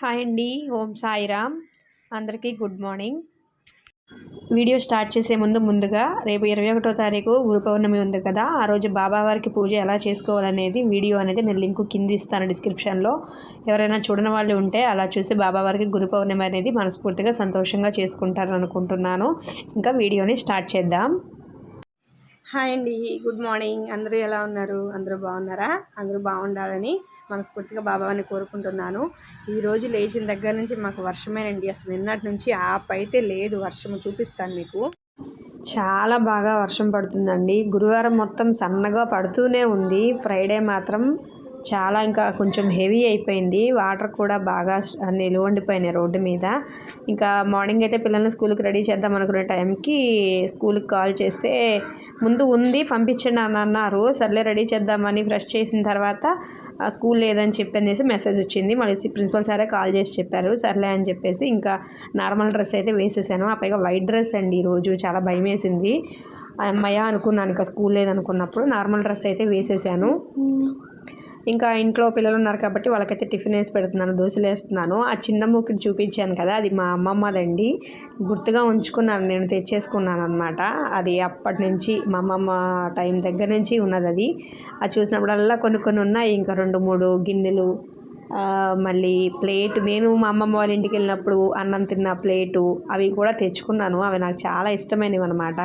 Hi అండి ఓం సాయిరామ్. అందరికీ good morning. Video start చేసే ముందు ముందుగా రేపు ఇరవై ఒకటో తారీఖు గురు పౌర్ణమి ఉంది కదా ఆ రోజు బాబావారికి పూజ ఎలా చేసుకోవాలనేది వీడియో అనేది నేను లింక్ కింద ఇస్తాను డిస్క్రిప్షన్లో. ఎవరైనా చూడని వాళ్ళు ఉంటే అలా చూసి బాబావారికి గురు పౌర్ణమి అనేది మనస్ఫూర్తిగా సంతోషంగా చేసుకుంటారని అనుకుంటున్నాను. ఇంకా వీడియోని స్టార్ట్ చేద్దాం. హాయ్ అండి. గుడ్ మార్నింగ్ అందరూ ఎలా ఉన్నారు? అందరూ బాగున్నారా? అందరూ బాగుండాలని మనస్ఫూర్తిగా బాబాని కోరుకుంటున్నాను. ఈరోజు లేచిన దగ్గర నుంచి మాకు వర్షమేనండి. అసలు నిన్నటి నుంచి ఆప్ అయితే లేదు. వర్షం చూపిస్తాను మీకు. చాలా బాగా వర్షం పడుతుందండి. గురువారం మొత్తం సన్నగా పడుతూనే ఉంది. ఫ్రైడే మాత్రం చాలా ఇంకా కొంచెం హెవీ అయిపోయింది. వాటర్ కూడా బాగా నిలువ ఉండిపోయినాయి రోడ్డు మీద. ఇంకా మార్నింగ్ అయితే పిల్లల్ని స్కూల్కి రెడీ చేద్దాం అనుకునే టైంకి స్కూల్కి కాల్ చేస్తే ముందు ఉంది పంపించండి అని అన్నారు. సర్లే రెడీ చేద్దామని ఫ్రెష్ చేసిన తర్వాత స్కూల్ లేదని చెప్పి అనేసి మెసేజ్ వచ్చింది. మళ్ళీ ప్రిన్సిపల్ సారే కాల్ చేసి చెప్పారు. సర్లే అని చెప్పేసి ఇంకా నార్మల్ డ్రెస్ అయితే వేసేసాను. ఆ పైగా వైట్ డ్రెస్ అండి ఈరోజు చాలా భయం వేసింది అమ్మయ్య అనుకున్నాను ఇంకా స్కూల్ లేదనుకున్నప్పుడు నార్మల్ డ్రెస్ అయితే వేసేసాను. ఇంకా ఇంట్లో పిల్లలు ఉన్నారు కాబట్టి వాళ్ళకైతే టిఫిన్ వేసి పెడుతున్నాను దోశలు వేస్తున్నాను. ఆ చిన్న ముక్కుని చూపించాను కదా అది మా అమ్మమ్మదండి. గుర్తుగా ఉంచుకున్నాను నేను తెచ్చేసుకున్నాను అనమాట అది అప్పటి నుంచి మా అమ్మమ్మ టైం దగ్గర నుంచి ఉన్నది అది. అది చూసినప్పుడల్లా కొన్ని కొన్ని ఉన్నాయి ఇంకా రెండు మూడు గిన్నెలు మళ్ళీ ప్లేట్. నేను మా అమ్మమ్మ వాళ్ళ ఇంటికి వెళ్ళినప్పుడు అన్నం తిన్న ప్లేటు అవి కూడా తెచ్చుకున్నాను. అవి నాకు చాలా ఇష్టమైనవి అనమాట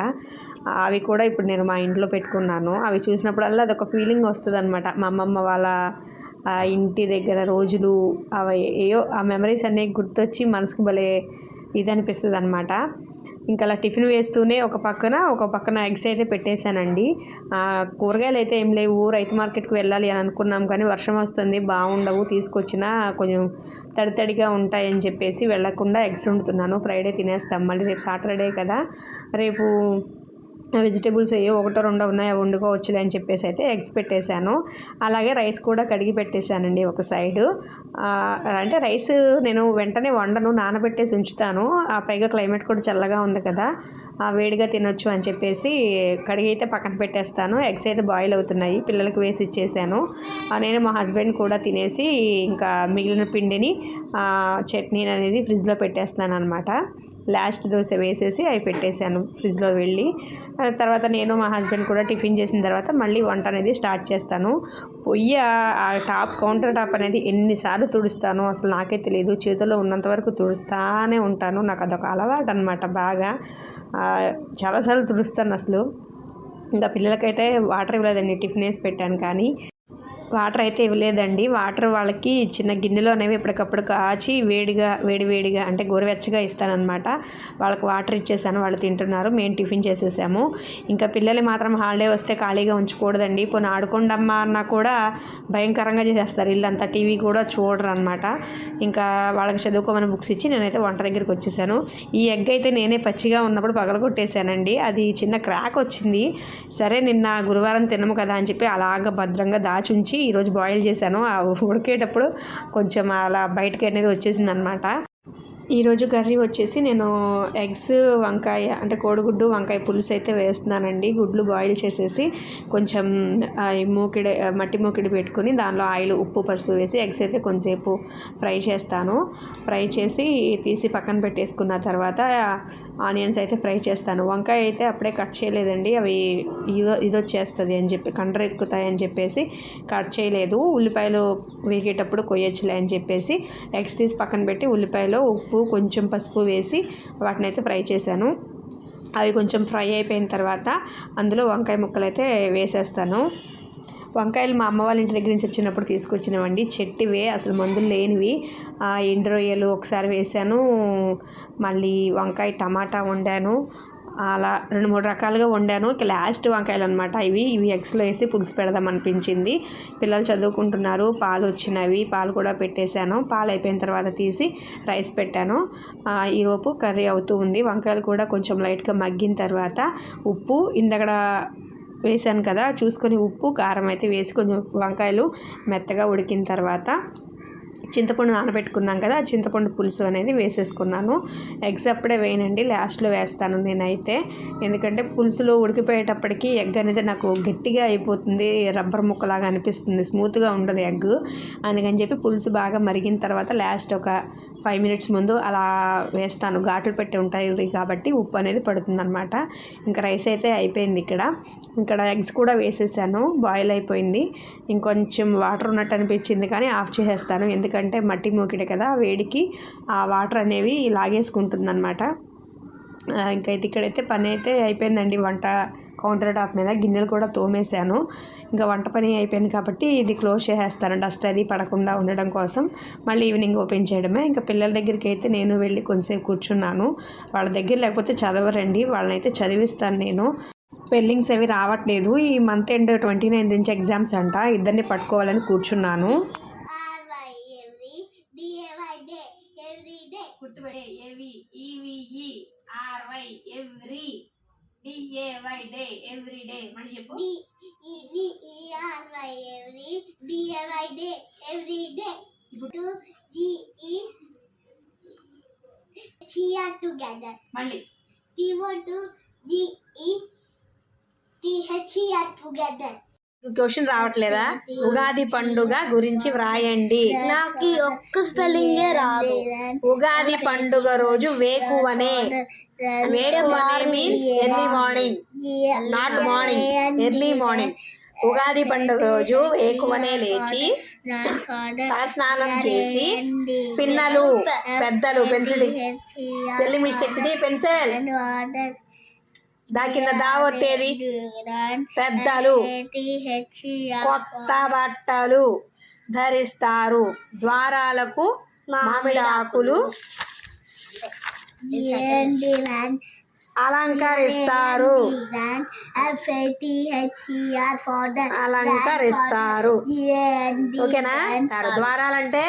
అవి కూడా ఇప్పుడు నేను మా ఇంట్లో పెట్టుకున్నాను. అవి చూసినప్పుడల్లా అదొక ఫీలింగ్ వస్తుంది అనమాట మా అమ్మమ్మ వాళ్ళ ఇంటి దగ్గర రోజులు అవి ఏయో ఆ మెమరీస్ అన్నీ గుర్తొచ్చి మనసుకు భలే ఇది అనిపిస్తుంది అనమాట ఇంకా అలా టిఫిన్ వేస్తూనే ఒక పక్కన ఒక పక్కన ఎగ్స్ అయితే పెట్టేశానండి. కూరగాయలు అయితే ఏం లేవు. రైతు మార్కెట్కి వెళ్ళాలి అని అనుకున్నాం కానీ వర్షం వస్తుంది బాగుండవు తీసుకొచ్చినా కొంచెం తడి తడిగా ఉంటాయని చెప్పేసి వెళ్ళకుండా ఎగ్స్ వండుతున్నాను. ఫ్రైడే తినేస్తాం. మళ్ళీ రేపు సాటర్డే కదా. రేపు వెజిటేబుల్స్ ఏవో ఒకటో రెండో ఉన్నాయో వండుకోవచ్చులే అని చెప్పేసి అయితే ఎగ్స్ పెట్టేశాను. అలాగే రైస్ కూడా కడిగి పెట్టేశానండి ఒక సైడు. అంటే రైస్ నేను వెంటనే వండను నానబెట్టేసి ఉంచుతాను. ఆ పైగా క్లైమేట్ కూడా చల్లగా ఉంది కదా వేడిగా తినొచ్చు అని చెప్పేసి కడిగి అయితే పక్కన పెట్టేస్తాను. ఎగ్స్ అయితే బాయిల్ అవుతున్నాయి పిల్లలకు వేసి ఇచ్చేసాను. నేను మా హస్బెండ్ కూడా తినేసి ఇంకా మిగిలిన పిండిని చట్నీ అనేది ఫ్రిడ్జ్లో పెట్టేస్తాను అనమాట లాస్ట్ దోశ వేసేసి అవి పెట్టేశాను ఫ్రిడ్జ్లో వెళ్ళి. తర్వాత నేను మా హస్బెండ్ కూడా టిఫిన్ చేసిన తర్వాత మళ్ళీ వంట అనేది స్టార్ట్ చేస్తాను. పొయ్యి ఆ టాప్ కౌంటర్ టాప్ అనేది ఎన్నిసార్లు తుడుస్తాను అసలు నాకే తెలియదు. చేతిలో ఉన్నంత వరకు తుడుస్తానే ఉంటాను. నాకు అదొక అలవాటు అనమాట బాగా. చాలాసార్లు తుడుస్తాను అసలు. ఇంకా పిల్లలకైతే వాటర్ ఇవ్వలేదండి టిఫిన్ వేసి పెట్టాను కానీ. వాటర్ అయితే ఇవ్వలేదండి. వాటర్ వాళ్ళకి చిన్న గిన్నెలో అనేవి ఎప్పటికప్పుడు కాచి వేడిగా వేడి వేడిగా అంటే గోరువెచ్చగా ఇస్తానమాట వాళ్ళకి వాటర్ ఇచ్చేసాను వాళ్ళు తింటున్నారు మేము టిఫిన్ చేసేసాము. ఇంకా పిల్లలు మాత్రం హాలిడే వస్తే ఖాళీగా ఉంచకూడదండి. పోనీ ఆడుకోండమ్మా అన్నా కూడా భయంకరంగా చేసేస్తారు. ఇల్లంతా టీవీ కూడా చూడరు అనమాట ఇంకా వాళ్ళకి చదువుకోమని బుక్స్ ఇచ్చి నేనైతే వంట దగ్గరికి వచ్చేసాను. ఈ ఎగ్ అయితే నేనే పచ్చిగా ఉన్నప్పుడు పగలగొట్టేశానండి. అది చిన్న క్రాక్ వచ్చింది. సరే నిన్న గురువారం తినము కదా అని చెప్పి అలాగ భద్రంగా దాచి ఉంచి ఈరోజు బాయిల్ చేశాను. ఆ ఉడికేటప్పుడు కొంచెం అలా బయటకి అనేది వచ్చేసింది అనమాట ఈరోజు కర్రీ వచ్చేసి నేను ఎగ్స్ వంకాయ అంటే కోడిగుడ్డు వంకాయ పులుసు అయితే వేస్తున్నానండి. గుడ్లు బాయిల్ చేసేసి కొంచెం మూకిడి మట్టి మూకిడి పెట్టుకుని దానిలో ఆయిల్ ఉప్పు పసుపు వేసి ఎగ్స్ అయితే కొంచెంసేపు ఫ్రై చేస్తాను. ఫ్రై చేసి తీసి పక్కన పెట్టేసుకున్న తర్వాత ఆనియన్స్ అయితే ఫ్రై చేస్తాను. వంకాయ అయితే అప్పుడే కట్ చేయలేదండి. అవి ఇది వచ్చేస్తుంది అని చెప్పి కండ్ర ఎక్కుతాయని అని చెప్పేసి కట్ చేయలేదు. ఉల్లిపాయలు వేగేటప్పుడు కొయ్యొచ్చులే అని చెప్పేసి ఎగ్స్ తీసి పక్కన పెట్టి ఉల్లిపాయలో ఉప్పు ఉప్పు కొంచెం పసుపు వేసి వాటిని అయితే ఫ్రై చేశాను. అవి కొంచెం ఫ్రై అయిపోయిన తర్వాత అందులో వంకాయ ముక్కలు అయితే వేసేస్తాను. వంకాయలు మా అమ్మ వాళ్ళ ఇంటి దగ్గర నుంచి వచ్చినప్పుడు తీసుకొచ్చినవండి. చెట్టువే అసలు మందులు లేనివి. ఎండు రొయ్యలు ఒకసారి వేసాను మళ్ళీ వంకాయ టమాటా వండాను. అలా రెండు మూడు రకాలుగా వండాను. ఇక లాస్ట్ వంకాయలు అనమాట ఇవి. ఇవి ఎగ్స్లో వేసి పులుసు పెడదాం అనిపించింది. పిల్లలు చదువుకుంటున్నారు. పాలు వచ్చినవి. పాలు కూడా పెట్టేశాను. పాలు అయిపోయిన తర్వాత తీసి రైస్ పెట్టాను. ఈరోపు కర్రీ అవుతూ ఉంది. వంకాయలు కూడా కొంచెం లైట్గా మగ్గిన తర్వాత ఉప్పు. ఇందక్కడ వేసాను కదా చూసుకొని ఉప్పు కారం అయితే వేసి కొంచెం వంకాయలు మెత్తగా ఉడికిన తర్వాత చింతపండు నానబెట్టుకున్నాం కదా ఆ చింతపండు పులుసు అనేది వేసేసుకున్నాను. ఎగ్స్ అప్పుడే వేయనండి లాస్ట్లో వేస్తాను నేనైతే. ఎందుకంటే పులుసులో ఉడికిపోయేటప్పటికి ఎగ్ అనేది నాకు గట్టిగా అయిపోతుంది రబ్బర్ ముక్కలాగా అనిపిస్తుంది స్మూత్గా ఉండదు ఎగ్. అందుకని చెప్పి పులుసు బాగా మరిగిన తర్వాత లాస్ట్ ఒక ఫైవ్ మినిట్స్ ముందు అలా వేస్తాను. ఘాట్లు పెట్టి ఉంటాయి కాబట్టి ఉప్పు అనేది పడుతుందనమాట ఇంకా రైస్ అయితే అయిపోయింది ఇక్కడ. ఇక్కడ ఎగ్స్ కూడా వేసేసాను బాయిల్ అయిపోయింది. ఇంకొంచెం వాటర్ ఉన్నట్టు అనిపించింది కానీ ఆఫ్ చేసేస్తాను. ఎందుకంటే ఎందుకంటే మట్టి మూకిడి కదా వేడికి ఆ వాటర్ అనేవి లాగేసుకుంటుంది అనమాట ఇంకా అయితే ఇక్కడైతే పని అయితే అయిపోయిందండి. వంట కౌంటర్ టాప్ మీద గిన్నెలు కూడా తోమేశాను. ఇంకా వంట పని అయిపోయింది కాబట్టి ఇది క్లోజ్ చేసేస్తాను. డస్ట్ అది పడకుండా ఉండడం కోసం మళ్ళీ ఈవినింగ్ ఓపెన్ చేయడమే. ఇంకా పిల్లల దగ్గరికి అయితే నేను వెళ్ళి కొంతసేపు కూర్చున్నాను. వాళ్ళ దగ్గర లేకపోతే చదవరండి. వాళ్ళనైతే చదివిస్తాను నేను. స్పెల్లింగ్స్ అవి రావట్లేదు. ఈ మంత్ ఎండ్ ట్వంటీ నైన్ నుంచి ఎగ్జామ్స్ అంట. ఇద్దరిని పట్టుకోవాలని కూర్చున్నాను. గుర్తుపడే ఏవి E V E R Y every D A Y day every day మళ్ళీ చెప్పు D E D E R Y every D A Y day every day. To G E Chia together. మళ్ళీ T O to G E question రావట్లేదా? ఉగాది పండుగ గురించి వ్రాయండి. నాకు ఒక్క స్పెల్లింగే రాదు. ఉగాది పండుగ రోజు వేకువనే. వేకువనే means early morning not morning early morning Ugadi పండుగ రోజు వేకువనే లేచి తలస్నానం చేసి పిన్నలు పెద్దలు పెన్సిల్ స్పెల్లింగ్ మిస్టేక్స్ పెన్సిల్. దా కింద దా ఒత్తేది పెద్దలు కొత్త బట్టలు ధరిస్తారు. ద్వారాలకు మామిడి ఆకులు అలంకరిస్తారు. అలంకరిస్తారు. ఓకేనా. ద్వారాలంటే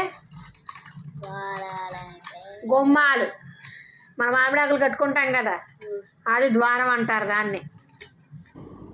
గుమ్మాలు. మన మామిడాకులు కట్టుకుంటాం కదా. అది ద్వారం అంటారు దాన్ని.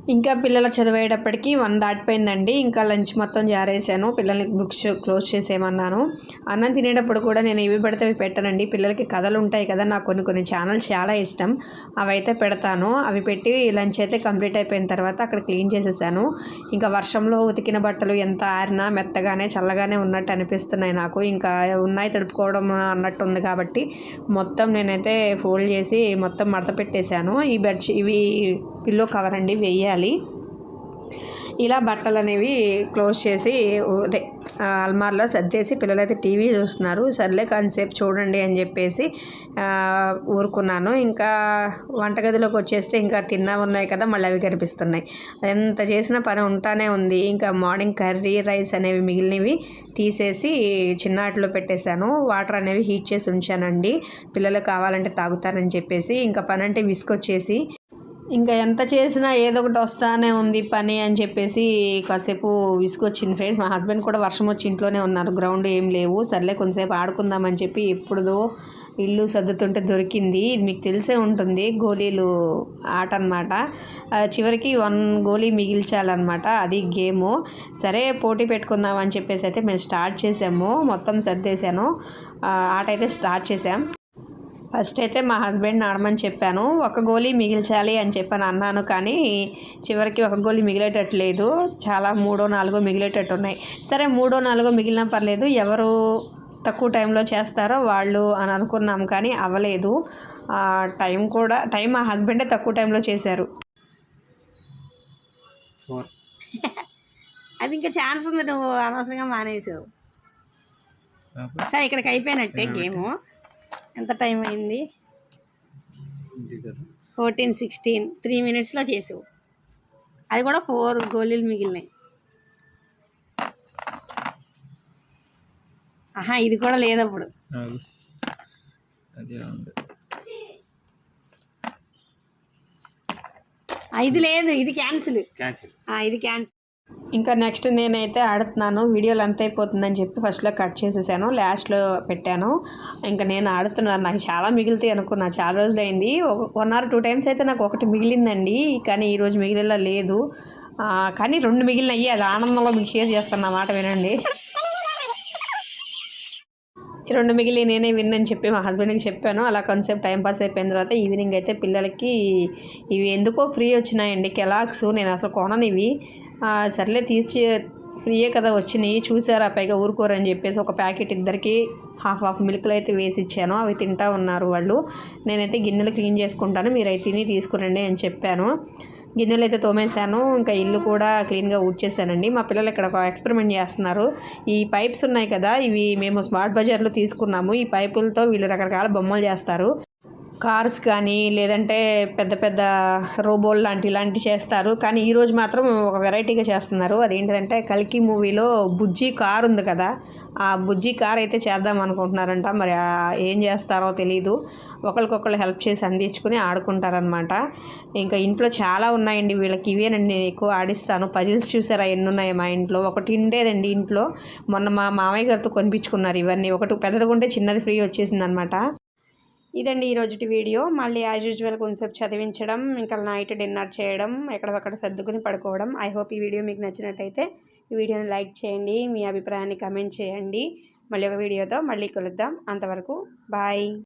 ఇంకా పిల్లల చదివేటప్పటికి వన్ దాటిపోయిందండి. ఇంకా లంచ్ మొత్తం జారేసాను పిల్లలకి బుక్స్ క్లోజ్ చేసేయమన్నాను. అన్నం తినేటప్పుడు కూడా నేను ఇవి పెడితే అవి పెట్టనండి. పిల్లలకి కథలు ఉంటాయి కదా నాకు కొన్ని కొన్ని ఛానల్స్ చాలా ఇష్టం. అవి అయితే పెడతాను. అవి పెట్టి లంచ్ అయితే కంప్లీట్ అయిపోయిన తర్వాత అక్కడ క్లీన్ చేసేసాను. ఇంకా వర్షంలో ఉతికిన బట్టలు ఎంత ఆరినా మెత్తగానే చల్లగానే ఉన్నట్టు అనిపిస్తున్నాయి నాకు. ఇంకా ఉన్నాయి తడుపుకోవడం అన్నట్టు ఉంది కాబట్టి మొత్తం నేనైతే ఫోల్డ్ చేసి మొత్తం మడత పెట్టేశాను. ఈ బెడ్షీ ఇవి పిల్లో కవర్ అండి వేయాలి ఇలా బట్టలు అనేవి క్లోజ్ చేసి అదే అల్మార్లో సర్దేసి పిల్లలైతే టీవీ చూస్తున్నారు. సర్లే కాసేపు చూడండి అని చెప్పేసి ఊరుకున్నాను. ఇంకా వంటగదిలోకి వచ్చేస్తే ఇంకా తిన్నా ఉన్నాయి కదా మళ్ళీ అవి కనిపిస్తున్నాయి. ఎంత చేసిన పని ఉంటానే ఉంది. ఇంకా మార్నింగ్ కర్రీ రైస్ అనేవి మిగిలినవి తీసేసి చిన్నాటిలో పెట్టేశాను. వాటర్ అనేవి హీట్ చేసి ఉంచానండి. పిల్లలు కావాలంటే తాగుతారని చెప్పేసి ఇంకా పని అంటే విసుకొచ్చేసి ఇంకా ఎంత చేసినా ఏదో ఒకటి వస్తానే ఉంది పని అని చెప్పేసి కాసేపు విసుకొచ్చింది ఫ్రెండ్స్. మా హస్బెండ్ కూడా వర్షం వచ్చి ఇంట్లోనే ఉన్నారు. గ్రౌండ్ ఏం లేవు. సర్లే కొంతసేపు ఆడుకుందామని చెప్పి ఎప్పుడుదో ఇల్లు సర్దుతుంటే దొరికింది. ఇది మీకు తెలిసే ఉంటుంది. గోళీలు ఆట అనమాట చివరికి వన్ గోళీ మిగిల్చాలన్నమాట. అది గేము. సరే పోటీ పెట్టుకుందాం అని చెప్పేసి అయితే మేము స్టార్ట్ చేసాము. మొత్తం సర్దేశాను. ఆట అయితే స్టార్ట్ చేసాం. ఫస్ట్ అయితే మా హస్బెండ్ ఆడమని చెప్పాను ఒక గోళీ మిగిల్చాలి అని చెప్పాను అన్నాను కానీ చివరికి ఒక గోళీ మిగిలేటట్టు లేదు చాలా మూడో నాలుగో మిగిలేటట్టు ఉన్నాయి. సరే మూడో నాలుగో మిగిలినా పర్లేదు ఎవరు తక్కువ టైంలో చేస్తారో వాళ్ళు అని అనుకున్నాం కానీ అవ్వలేదు. ఆ, టైం కూడా టైం మా హస్బెండే తక్కువ టైంలో చేశారు. అది ఇంకా ఛాన్స్ ఉంది నువ్వు అనవసరంగా మానేసావు. సరే ఇక్కడికి అయిపోయినట్టే గేము. ఎంత టైం అయింది? Fourteen sixteen. త్రీ మినిట్స్లో చేసావు. అది కూడా ఫోర్ గోళీలు మిగిలినాయి. ఆహా ఇది కూడా లేదు అప్పుడు ఆగు. అదే ఉంది. ఇది లేదు ఇది క్యాన్సిల్. క్యాన్సిల్. ఇది క్యాన్సిల్. ఇంకా నెక్స్ట్ నేనైతే ఆడుతున్నాను. వీడియోలు ఎంత అయిపోతుందని చెప్పి ఫస్ట్లో కట్ చేసేసాను. లాస్ట్లో పెట్టాను. ఇంకా నేను ఆడుతున్నాను. నాకు చాలా మిగులుతాయి అనుకున్నా. చాలా రోజులైంది. ఒక వన్ ఆర్ టూ టైమ్స్ అయితే నాకు ఒకటి మిగిలిందండి. కానీ ఈరోజు మిగిలిలా లేదు. కానీ రెండు మిగిలినయ్యి. అది ఆనందంలో మీకు షేర్ చేస్తాను. అన్నమాట వినండి. రెండు మిగిలి నేనే విన్నని చెప్పి మా హస్బెండ్కి చెప్పాను. అలా కొంచెంసేపు టైంపాస్ అయిపోయిన తర్వాత ఈవినింగ్ అయితే పిల్లలకి ఇవి ఎందుకో ఫ్రీ వచ్చినాయండి. కెలాక్స్ నేను అసలు కొనను ఇవి సర్లే తీసి ఫ్రీయే కదా వచ్చినాయి. చూసారా పైగా ఊరుకోరని చెప్పేసి ఒక ప్యాకెట్ ఇద్దరికి హాఫ్ హాఫ్ మిల్క్లు అయితే వేసి ఇచ్చాను. అవి తింటా ఉన్నారు వాళ్ళు. నేనైతే గిన్నెలు క్లీన్ చేసుకుంటాను. మీరు అయితే తిని తీసుకురండి అని చెప్పాను. గిన్నెలు అయితే తోమేశాను. ఇంకా ఇల్లు కూడా క్లీన్గా ఊడ్చేసానండి మా పిల్లలు ఇక్కడ ఒక ఎక్స్పెరిమెంట్ చేస్తున్నారు. ఈ పైప్స్ ఉన్నాయి కదా ఇవి మేము స్మార్ట్ బజార్లో తీసుకున్నాము. ఈ పైపులతో వీళ్ళు రకరకాల బొమ్మలు చేస్తారు. కార్స్ కానీ లేదంటే పెద్ద పెద్ద రోబోల్ లాంటి ఇలాంటి చేస్తారు. కానీ ఈరోజు మాత్రం ఒక వెరైటీగా చేస్తున్నారు. అదేంటిదంటే కల్కి మూవీలో బుజ్జి కార్ ఉంది కదా. ఆ బుజ్జి కార్ అయితే చేద్దాం అనుకుంటున్నారంట. మరి ఏం చేస్తారో తెలీదు. ఒకరికొకరు హెల్ప్ చేసి అందించుకుని ఆడుకుంటారనమాట ఇంకా ఇంట్లో చాలా ఉన్నాయండి వీళ్ళకి. ఇవేనండి నేను ఎక్కువ ఆడిస్తాను. పజిల్స్ చూసారా? ఎన్ని ఉన్నాయి మా ఇంట్లో. ఒకటి ఉండేదండి ఇంట్లో. మొన్న మా మామయ్య గారితో కొనిపించుకున్నారు ఇవన్నీ. ఒకటి పెద్దది కొంటే చిన్నది ఫ్రీ వచ్చేసింది అనమాట ఇదండి ఈరోజుటి వీడియో. మళ్ళీ యాజ్ యూజువల్ కొంచెంసేపు చదివించడం ఇంకా నైట్ డిన్నర్ చేయడం ఎక్కడొక్కడ సర్దుకుని పడుకోవడం. ఐ హోప్ ఈ వీడియో మీకు నచ్చినట్టయితే ఈ వీడియోని లైక్ చేయండి మీ అభిప్రాయాన్ని కమెంట్ చేయండి. మళ్ళీ ఒక వీడియోతో మళ్ళీ కలుద్దాం. అంతవరకు బాయ్